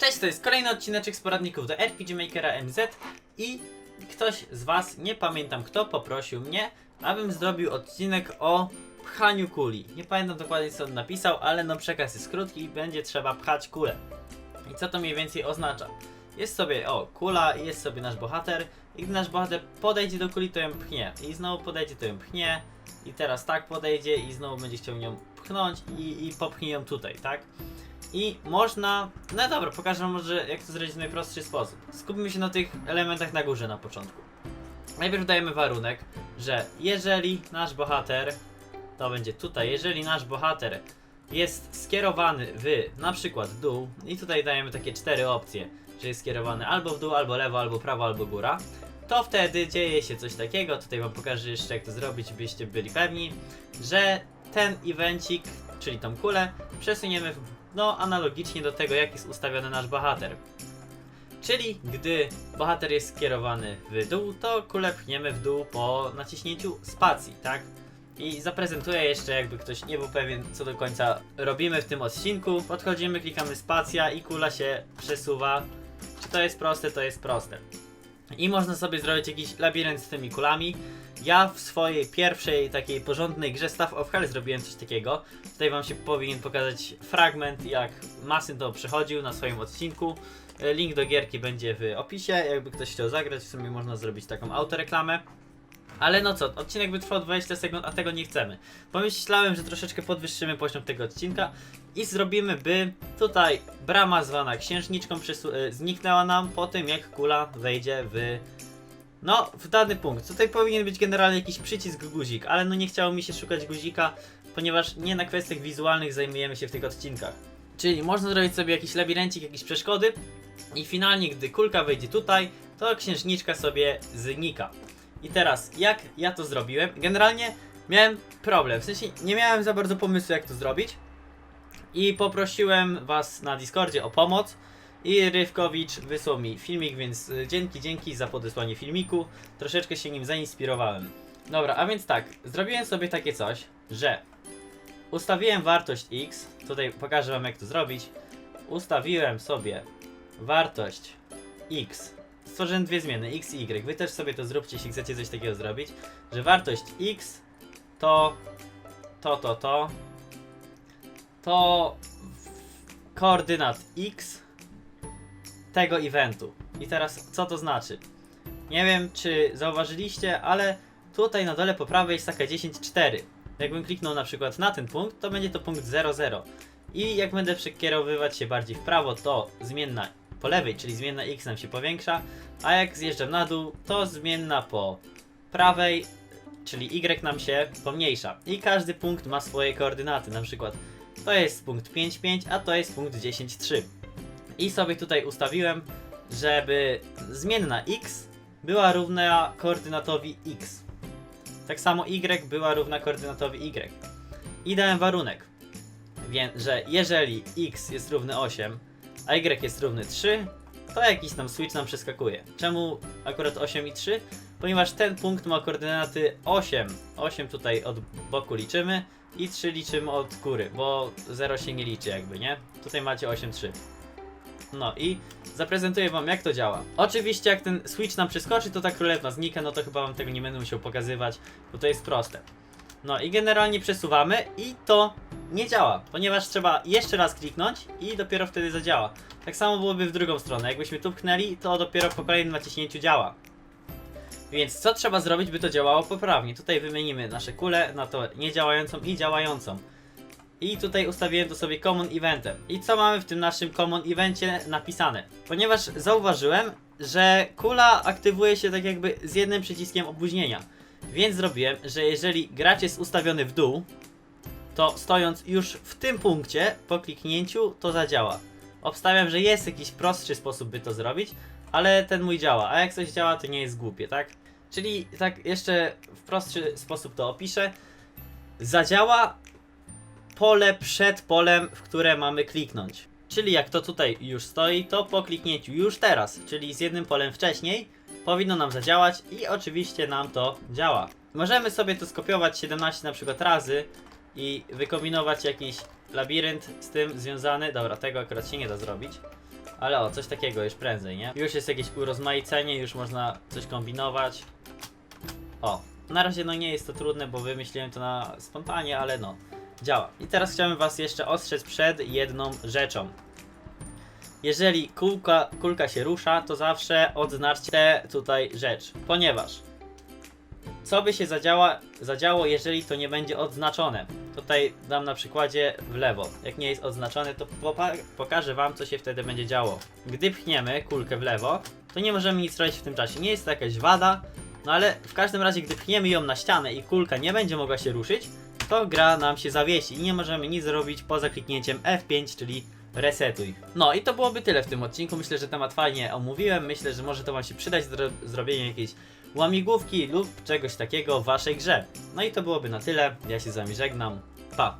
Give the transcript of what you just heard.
Cześć, to jest kolejny odcineczek z poradników do RPG Makera MZ i ktoś z Was, nie pamiętam kto, poprosił mnie, abym zrobił odcinek o pchaniu kuli. Nie pamiętam dokładnie co on napisał, ale no przekaz jest krótki i będzie trzeba pchać kulę. I co to mniej więcej oznacza? Jest sobie, o, kula, i jest sobie nasz bohater i gdy nasz bohater podejdzie do kuli, to ją pchnie. I znowu podejdzie, to ją pchnie. I teraz tak podejdzie i znowu będzie chciał ją pchnąć i, i popchnie ją tutaj, tak? I można. No dobra, pokażę może jak to zrobić w najprostszy sposób. Skupmy się na tych elementach na górze na początku. Najpierw dajemy warunek, że jeżeli nasz bohater, to będzie tutaj, jeżeli nasz bohater jest skierowany w na przykład dół, i tutaj dajemy takie cztery opcje, że jest skierowany albo w dół, albo lewo, albo prawo, albo góra, to wtedy dzieje się coś takiego, tutaj wam pokażę jeszcze jak to zrobić, byście byli pewni, że ten evencik, czyli tą kulę, przesuniemy w, no analogicznie do tego jak jest ustawiony nasz bohater. Czyli gdy bohater jest skierowany w dół, to kulę pchniemy w dół po naciśnięciu spacji, tak? I zaprezentuję jeszcze, jakby ktoś nie był pewien, co do końca robimy w tym odcinku. Podchodzimy, klikamy spacja i kula się przesuwa. Czy to jest proste? To jest proste. I można sobie zrobić jakiś labirynt z tymi kulami. Ja w swojej pierwszej takiej porządnej grze Staff of Hell zrobiłem coś takiego. Tutaj wam się powinien pokazać fragment, jak Masyn to przechodził na swoim odcinku. E, Link do gierki będzie w opisie, jakby ktoś chciał zagrać, w sumie można zrobić taką autoreklamę. Ale no co, odcinek by trwał 20 sekund, a tego nie chcemy. Pomyślałem, że troszeczkę podwyższymy poziom tego odcinka i zrobimy, by tutaj brama zwana księżniczką e, zniknęła nam po tym, jak kula wejdzie w no, w dany punkt. Tutaj powinien być generalnie jakiś przycisk guzik, ale no nie chciało mi się szukać guzika, ponieważ nie na kwestiach wizualnych zajmujemy się w tych odcinkach. Czyli można zrobić sobie jakiś labirencik, jakieś przeszkody i finalnie, gdy kulka wejdzie tutaj, to księżniczka sobie znika. I teraz, jak ja to zrobiłem? Generalnie miałem problem, w sensie nie miałem za bardzo pomysłu, jak to zrobić. I poprosiłem was na Discordzie o pomoc. I Rywkowicz wysłał mi filmik, więc y, dzięki, dzięki za podesłanie filmiku. Troszeczkę się nim zainspirowałem. Dobra, a więc tak, zrobiłem sobie takie coś, że ustawiłem wartość x, tutaj pokażę wam jak to zrobić. Ustawiłem sobie wartość x. Stworzyłem dwie zmiany, x i y. Wy też sobie to zróbcie, jeśli chcecie coś takiego zrobić, że wartość x to to, to, to to koordynat x tego eventu. I teraz co to znaczy? Nie wiem, czy zauważyliście, ale tutaj na dole po prawej jest taka 10.4. Jakbym kliknął na przykład na ten punkt, to będzie to punkt 00. I jak będę przekierowywać się bardziej w prawo, to zmienna po lewej, czyli zmienna x nam się powiększa, a jak zjeżdżam na dół, to zmienna po prawej, czyli y nam się pomniejsza. I każdy punkt ma swoje koordynaty, na przykład to jest punkt 5,5, a to jest punkt 10,3. I sobie tutaj ustawiłem, żeby zmienna x była równa koordynatowi x. Tak samo y była równa koordynatowi y. I dałem warunek, że jeżeli x jest równy 8, a y jest równy 3, to jakiś tam switch nam przeskakuje. Czemu akurat 8 i 3? Ponieważ ten punkt ma koordynaty 8. 8 tutaj od boku liczymy i 3 liczymy od góry, bo 0 się nie liczy jakby, nie? Tutaj macie 8, 3. No i zaprezentuję wam jak to działa. Oczywiście jak ten switch nam przeskoczy, to ta królewna znika, no to chyba wam tego nie będę musiał pokazywać, bo to jest proste. No i generalnie przesuwamy i to nie działa, ponieważ trzeba jeszcze raz kliknąć i dopiero wtedy zadziała. Tak samo byłoby w drugą stronę, jakbyśmy tu pchnęli, to dopiero po kolejnym naciśnięciu działa. Więc co trzeba zrobić, by to działało poprawnie? Tutaj wymienimy nasze kule na to niedziałającą i działającą. I tutaj ustawiłem to sobie Common Eventem. I co mamy w tym naszym Common Evencie napisane? Ponieważ zauważyłem, że kula aktywuje się tak jakby z jednym przyciskiem opóźnienia. Więc zrobiłem, że jeżeli gracz jest ustawiony w dół, to stojąc już w tym punkcie, po kliknięciu, to zadziała. Obstawiam, że jest jakiś prostszy sposób, by to zrobić, ale ten mój działa. A jak coś działa, to nie jest głupie, tak? Czyli tak jeszcze w prostszy sposób to opiszę. Zadziała pole przed polem, w które mamy kliknąć. Czyli jak to tutaj już stoi, to po kliknięciu już teraz, czyli z jednym polem wcześniej, powinno nam zadziałać i oczywiście nam to działa. Możemy sobie to skopiować 17 na przykład razy i wykombinować jakiś labirynt z tym związany. Dobra, tego akurat się nie da zrobić. Ale o, coś takiego już prędzej, nie? Już jest jakieś urozmaicenie, już można coś kombinować. O, na razie no nie jest to trudne, bo wymyśliłem to na spontanie, ale no, działa. I teraz chciałem was jeszcze ostrzec przed jedną rzeczą. Jeżeli kulka, kulka się rusza, to zawsze odznaczcie tę tutaj rzecz, ponieważ co by się zadziała, zadziało, jeżeli to nie będzie odznaczone? Tutaj dam na przykładzie w lewo. Jak nie jest odznaczone, to pokażę wam, co się wtedy będzie działo. Gdy pchniemy kulkę w lewo, to nie możemy nic robić w tym czasie. Nie jest to jakaś wada, no ale w każdym razie, gdy pchniemy ją na ścianę i kulka nie będzie mogła się ruszyć, to gra nam się zawiesi i nie możemy nic zrobić poza kliknięciem F5, czyli resetuj. No i to byłoby tyle w tym odcinku. Myślę, że temat fajnie omówiłem. Myślę, że może to wam się przydać do zrobienia jakiejś łamigłówki lub czegoś takiego w waszej grze. No i to byłoby na tyle. Ja się z wami żegnam. Pa!